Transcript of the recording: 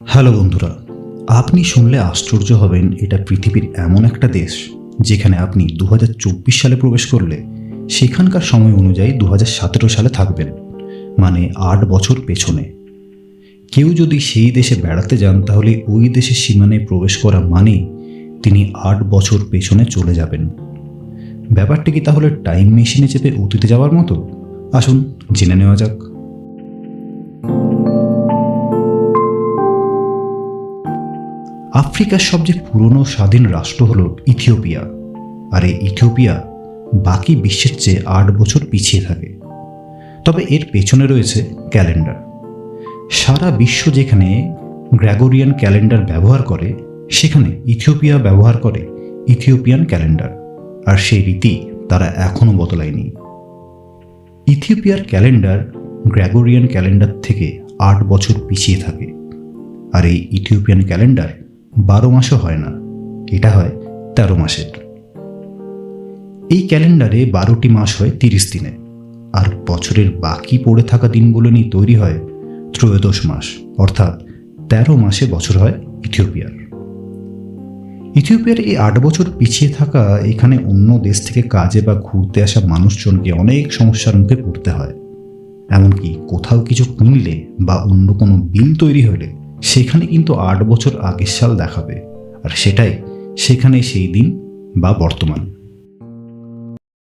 Hello বন্ধুরা, আপনি শুনলে আশ্চর্য হবেন এটা পৃথিবীর এমন একটা দেশ যেখানে আপনি দু হাজার চব্বিশ সালে প্রবেশ করলে সেখানকার সময় অনুযায়ী দু হাজার সতেরো সালে থাকবেন মানে আট বছর পেছনে। কেউ যদি সেই দেশে বেড়াতে যান তাহলে ওই দেশের সীমানায় প্রবেশ করা মানে তিনি আট বছর পেছনে চলে যাবেন। ব্যাপারটি কি তাহলে টাইম মেশিনে চেপে অতীতে যাওয়ার মতো? আসুন জেনে নেওয়া যাক। আফ্রিকার সবচেয়ে পুরনো স্বাধীন রাষ্ট্র হল ইথিওপিয়া। আর এই ইথিওপিয়া বাকি বিশ্বের চেয়ে আট বছর পিছিয়ে থাকে। তবে এর পেছনে রয়েছে ক্যালেন্ডার। সারা বিশ্ব যেখানে গ্র্যাগোরিয়ান ক্যালেন্ডার ব্যবহার করে, সেখানে ইথিওপিয়া ব্যবহার করে ইথিওপিয়ান ক্যালেন্ডার। আর সেই রীতি তারা এখনও বদলায়নি। ইথিওপিয়ার ক্যালেন্ডার গ্র্যাগোরিয়ান ক্যালেন্ডার থেকে আট বছর পিছিয়ে থাকে। আর এই ইথিওপিয়ান ক্যালেন্ডার বারো মাসও হয় না। এটা হয় তেরো মাসের। এই ক্যালেন্ডারে বারোটি মাস হয় তিরিশ দিনে। আর বছরের বাকি পড়ে থাকা দিনগুলো নিয়ে তৈরি হয় ত্রয়োদশ মাস, অর্থাৎ তেরো মাসে বছর হয় ইথিওপিয়ার। ইথিওপিয়ার এই আট বছর পিছিয়ে থাকা এখানে অন্য দেশ থেকে কাজে বা ঘুরতে আসা মানুষজনকে অনেক সমস্যার মুখে পড়তে হয়। এমনকি কোথাও কিছু কিনলে বা অন্য কোনো বিল তৈরি হলে সেখানে কিন্তু আট বছর আগের সাল দেখাবে আর সেটাই সেখানে সেই দিন বা বর্তমান।